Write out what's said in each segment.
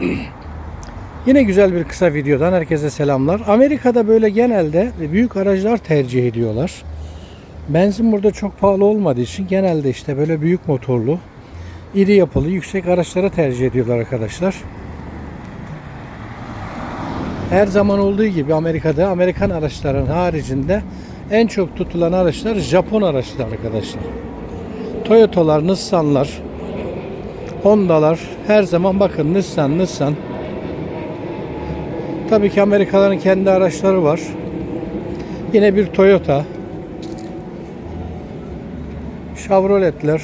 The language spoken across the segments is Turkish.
Yine güzel bir kısa videodan herkese selamlar. Amerika'da böyle genelde büyük araçlar tercih ediyorlar. Benzin burada çok pahalı olmadığı için genelde işte böyle büyük motorlu, iri yapılı, yüksek araçlara tercih ediyorlar arkadaşlar. Her zaman olduğu gibi Amerika'da Amerikan araçların haricinde en çok tutulan araçlar Japon araçlar arkadaşlar. Toyota'lar, Nissan'lar, Honda'lar her zaman bakın Nissan, Nissan. Tabii ki Amerikalıların kendi araçları var. Yine bir Toyota. Chevrolet'ler.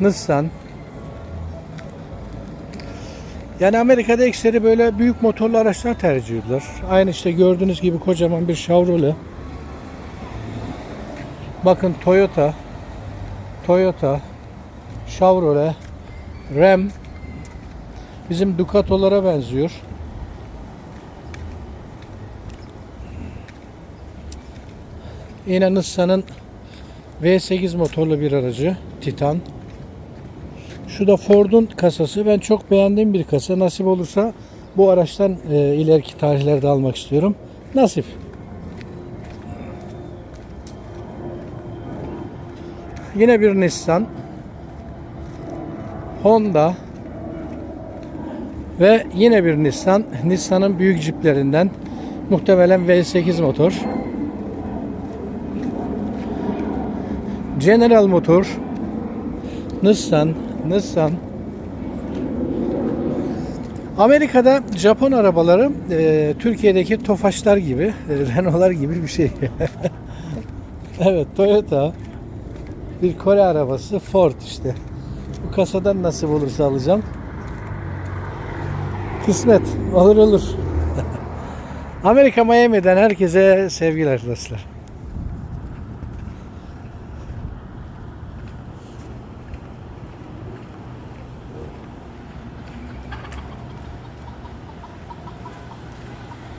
Nissan. Yani Amerika'da ekseri böyle büyük motorlu araçlar tercih ediyorlar. Aynı işte gördüğünüz gibi kocaman bir Chevrolet. Bakın Toyota. Toyota. Chevrolet. Ram. Bizim Ducato'lara benziyor. Yine Nissan'ın V8 motorlu bir aracı. Titan. Şu da Ford'un kasası. Ben çok beğendiğim bir kasa. Nasip olursa bu araçtan e, ileriki tarihlerde almak istiyorum. Nasip. Yine bir Nissan. Honda. Ve yine bir Nissan. Nissan'ın büyük ciplerinden. Muhtemelen V8 motor. General Motor. Nissan. Nissan. Amerika'da Japon arabaları e, Türkiye'deki Tofaşlar gibi, e, Renault'lar gibi bir şey. evet, Toyota. Bir Kore arabası, Ford işte. Bu kasadan nasip olursa alacağım. Kısmet. Olur olur. Amerika Miami'den herkese sevgiler dostlar.